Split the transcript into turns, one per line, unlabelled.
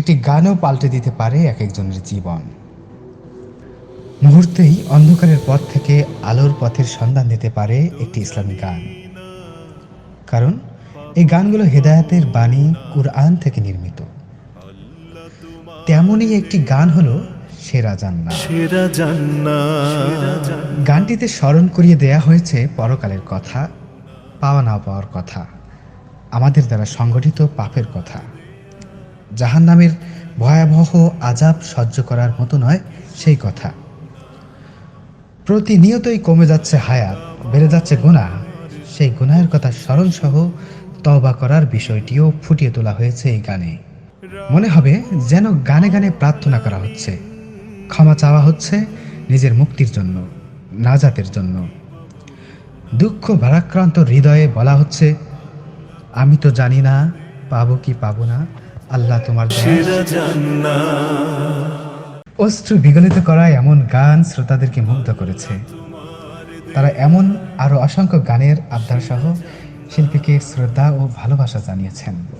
একটি গানও পাল্টে দিতে পারে এক একজনের জীবন। মুহূর্তেই অন্ধকারের পথ থেকে আলোর পথের সন্ধান দিতে পারে একটি ইসলামী গান। কারণ এই গানগুলো হেদায়াতের বাণী কুরআন থেকে নির্মিত। তেমনই একটি গান হলো সেরা জান্নাত।
সেরা জান্নাত।
গানটিতে স্মরণ করিয়ে দেয়া হয়েছে পরকালের কথা পাওয়া না পাওয়ার কথা আমাদের দ্বারা সংগঠিত পাপের কথা। জাহান নামের ভয়াবহ আজাব সহ্য করার মতো নয় সেই কথা। প্রতিনিয়তই কমে যাচ্ছে হায়াত, বেড়ে যাচ্ছে গুণা সেই গুনাহের কথা স্মরণসহ তবা করার বিষয়টিও ফুটিয়ে তোলা হয়েছে এই গানে। মনে হবে যেন গানে গানে প্রার্থনা করা হচ্ছে। ক্ষমা চাওয়া হচ্ছে নিজের মুক্তির জন্য, নাজাতের জন্য। দুঃখ ভারাক্রান্ত হৃদয়ে বলা হচ্ছে, আমি তো জানি না, পাবো কি পাবো না। আল্লাহ তোমার
অস্ত্র
অশ্রু বিগলিত করা এমন গান শ্রোতাদেরকে মুগ্ধ করেছে। তারা এমন আরও অসংখ্য গানের আবদার সহ শিল্পীকে শ্রদ্ধা ও ভালোবাসা জানিয়েছেন।